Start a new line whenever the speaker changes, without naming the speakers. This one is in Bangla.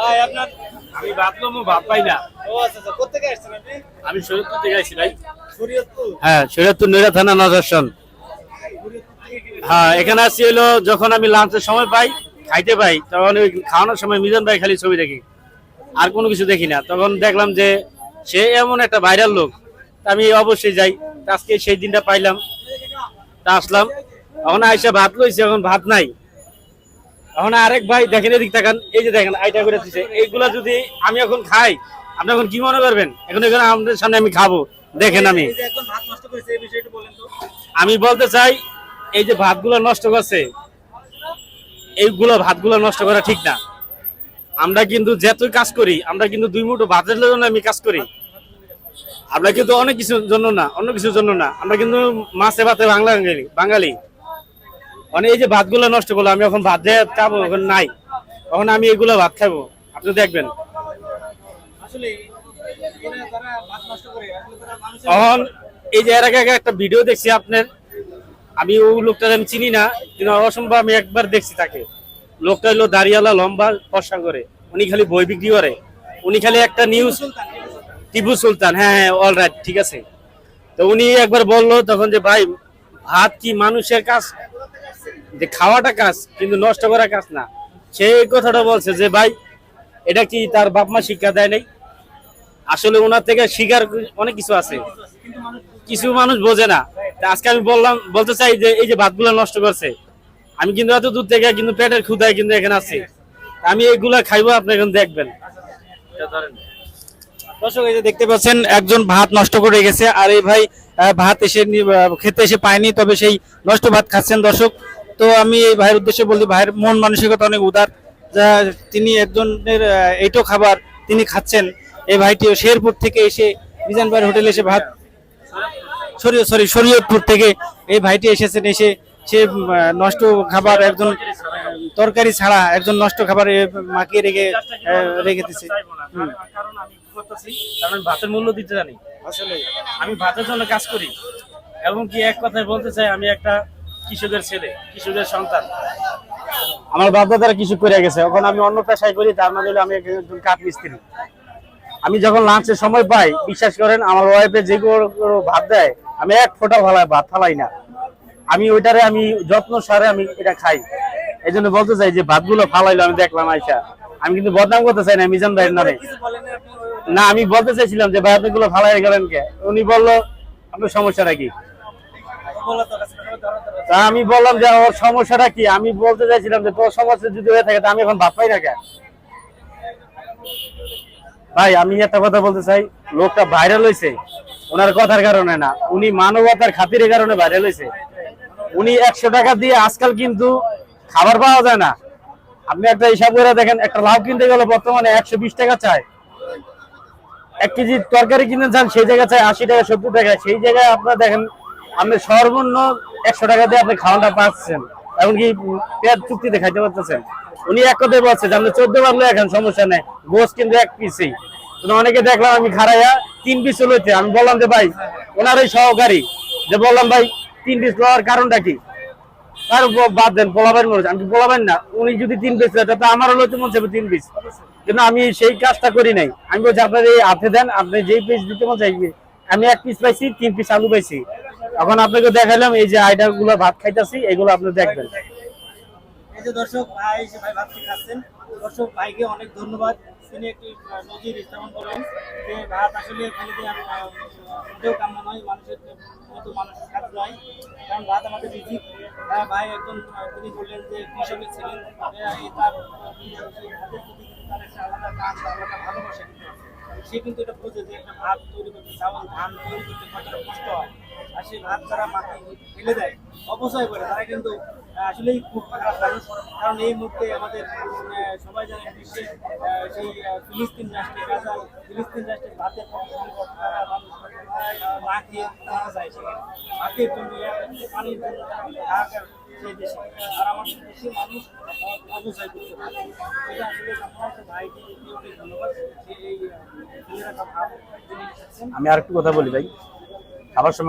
ভাই আপনার
আমি ভাবলাম ভাব পাই না।
ও আচ্ছা আচ্ছা কোথেকে আসছেন আপনি?
আমি শরীরপুর থেকে আইছি ভাই।
শরীয়তপুর
হ্যাঁ শরীরপুর নৈরা থানা নজরসন
শরীয়তপুর
হ্যাঁ এখানে আসছি হলো যখন আমি লাঞ্চের সময় পাই খাইতে পাই তখন ওই খাওয়ানোর সময় মিজান ভাই খালি ছবি দেখি। আর কোনো কিছু দেখি না। তখন দেখলাম যে সে এমন একটা ভাইরাল লোক। তা আমি অবশ্যই যাই। আজকে সেই দিনটা পাইলাম। তা আসলাম। এখন আইসা ভাত লইছে এখন ভাত নাই। এখন আরেক ভাই দেখেন এদিক তাকান এই যে দেখেন আইটা করে দিচ্ছে এইগুলা যদি আমি এখন খাই আপনি এখন কি মনে করবেন? এখন এখানে আমাদের সামনে আমি খাব। দেখেন আমি। আমি বলতে চাই এই যে ভাতগুলো নষ্ট করছে এইগুলো ভাতগুলো নষ্ট করা ঠিক না। আমরা কিন্তু যতই কাজ করি আমরা কিন্তু দুই মুঠো ভাতের জন্য আমি কাজ করি। আমরা কিন্তু অনেক কিছুর জন্য না অন্য কিছুর জন্য না। আমরা কিন্তু মাছে ভাতে বাংলা বাঙালি। মানে এই যে ভাতগুলো নষ্ট করল আমি এখন ভাত দিয়ে খাব এখন নাই। তখন আমি এগুলো ভাত খাব। আপনি দেখবেন। তখন এই যে এর আগে একটা ভিডিও দেখছি আপনার। আমি ওই লোকটা আমি চিনি না কিন্তু অসম্ভব আমি একবার দেখছি তাকে। লোকটা হলো দাঁড়িয়ালা লম্বা ফর্সা করে। উনি খালি বই বিক্রি করে। উনি খালি একটা নিউজ
সুলতান টিপু সুলতান।
টিপু সুলতান হ্যাঁ হ্যাঁ অল রাইট ঠিক আছে। তো উনি একবার বলল তখন যে ভাই ভাত কি মানুষের কাজ? যে খাওয়াটা কাজ কিন্তু নষ্ট করা কাজ না। সে এই কথাটা বলছে যে ভাই এটা কি তার বাপ মা শিক্ষা দেয় নাই? আসলে ওনার থেকে শিকার অনেক কিছু আছে। কিছু মানুষ বোঝে না। আজকে আমি বললাম বলতে চাই যে এই যে ভাতগুলো নষ্ট করছে আমি কিন্তু এত দূর থেকে কিন্তু পেটের ক্ষুদায় কিন্তু এখানে আছি। আমি এইগুলা খাইবো আপনি এখন দেখবেন।
দর্শক এই যে দেখতে পাচ্ছেন একজন ভাত নষ্ট করে গেছে আর এই ভাই ভাত এসে খেতে এসে পায়নি তবে সেই নষ্ট ভাত খাচ্ছেন দর্শক। তো আমি এই ভাইয়ের উদ্দেশ্যে বলি ভাইয়ের মন মানসিকতা অনেক উদার। যা তিনি একজনের এইটো খাবার তিনি খাচ্ছেন। এই ভাইটিও শেরপুর থেকে এসে মিজান ভাইয়ের হোটেলে এসে ভাত সরি সরি শরীয়তপুর থেকে এই ভাইটি এসেছেন এসে সে নষ্ট খাবার একজন তরকারি ছাড়া একজন নষ্ট খাবার মাখিয়ে রেখে রেখে দিছে।
কারণ আমি করতেছি কারণ ভাতের মূল্য দিতে জানি।
আসলে।
আমি ভাতের জন্য কাজ করি। এবং কি এক কথায় বলতে চাই আমি একটা কৃষকের ছেলে কৃষকের সন্তান। আমার বাপ দাদারা কৃষক করে গেছে। এখন আমি অন্য পেশায় করি তার মানে আমি একজন কাঠ মিস্ত্রি। আমি যখন লাঞ্চের সময় পাই বিশ্বাস করেন আমার ওয়াইফে যে ভাত দেয় আমি এক ফোঁটা ভালাই ভাত ফালাই না। আমি ওইটারে আমি যত্ন সারে আমি এটা খাই। এই জন্য বলতে চাই যে ভাতগুলো ফালাইলো আমি দেখলাম আইসা। আমি কিন্তু বদনাম করতে চাই না মিজান ভাইয়ের নামে।
না
আমি বলতে চাইছিলাম যে ভাই আপনি গুলো ফালাই গেলেন কে? উনি বলল আপনার সমস্যাটা কি?
বলা
আমি বললাম যে, ওর সমস্যাটা কি? আমি বলতে চাইছিলাম যে, তোর সমস্যা যদি হয়ে থাকে আমি এখন ভাত পাই না কেন? ভাই, আমি একটা কথা বলতে চাই। লোকটা ভাইরাল হয়েছে ওনার কথার কারণে না। উনি মানবতার খাতিরের কারণে ভাইরাল হয়েছে উনি একশো টাকা দিয়ে আজকাল কিন্তু খাবার পাওয়া যায় না। আপনি একটা হিসাব করে দেখেন, একটা লাউ কিনতে গেলে বর্তমানে একশো বিশ টাকা চায়। এক কেজি তরকারি কিনে চান সেই জায়গায় চাই আশি টাকা, সত্তর টাকা। সেই জায়গায় আপনার দেখেন আপনি সর্বনিম্ন একশো টাকা দিয়ে আপনি খাওয়াটা পাচ্ছেন। এমনকি পেট চুক্তিতে খাইতে পারতেছেন? উনি এক কথাই বলছে যে, আপনি চোদ্দ বার এখন সমস্যা নেই। গোস কিন্তু এক কিন্তু অনেকে দেখলাম আমি খারাইয়া তিন পিস লইতে, আমি বললাম যে, ভাই ওনার সহকারী। যে বললাম, ভাই, তিন পিস লওয়ার কারণটা কি? তার বাদ দেন পোলাবেন মনে আমি পোলাবেন না? উনি যদি তিন পিস তাতে আমারও লইতে মন চাইবে তিন পিস। কিন্তু আমি সেই কাজটা করি নাই। আমি বলছি, আপনার এই হাতে দেন, আপনি যেই পিস দিতে মন চাইবে, আমি এক পিস পাইছি, তিন পিস আলু পাইছি। এখন আপনাকে দেখালাম এই যে আইটারগুলো ভাত খাইতেছি, এগুলো আপনি দেখবেন।
এই যে দর্শক, ভাই ভাই ভাতটি খাচ্ছেন। দর্শক, ভাইকে অনেক ধন্যবাদ। তিনি একটি নজির স্থাপন করলেন ভাত আসলে মানুষের মতো মানুষের নয়। কারণ ভাত রিজিক ভাই তিনি বললেন যে। সে কিন্তু এটা বোঝে যে একটা ভাত তৈরি করতে চাউল ধান তৈরি করতে কতটা কষ্ট হয়, আর সেই ভাত তারা মাটি ফেলে দেয়, অপচয় করে। তারা কিন্তু আসলেই খুব খারাপ মানুষ। কারণ এই মুহূর্তে আমাদের সবাই জানে বিশ্বে সেই ফিলিস্তিন রাষ্ট্রে গাজা ফিলিস্তিন রাষ্ট্রের ভাতের মানুষ না খেয়ে মারা যায় সেখানে। ভাতের পানির
আমি আর একটু কথা বলি ভাই। খাবার সময়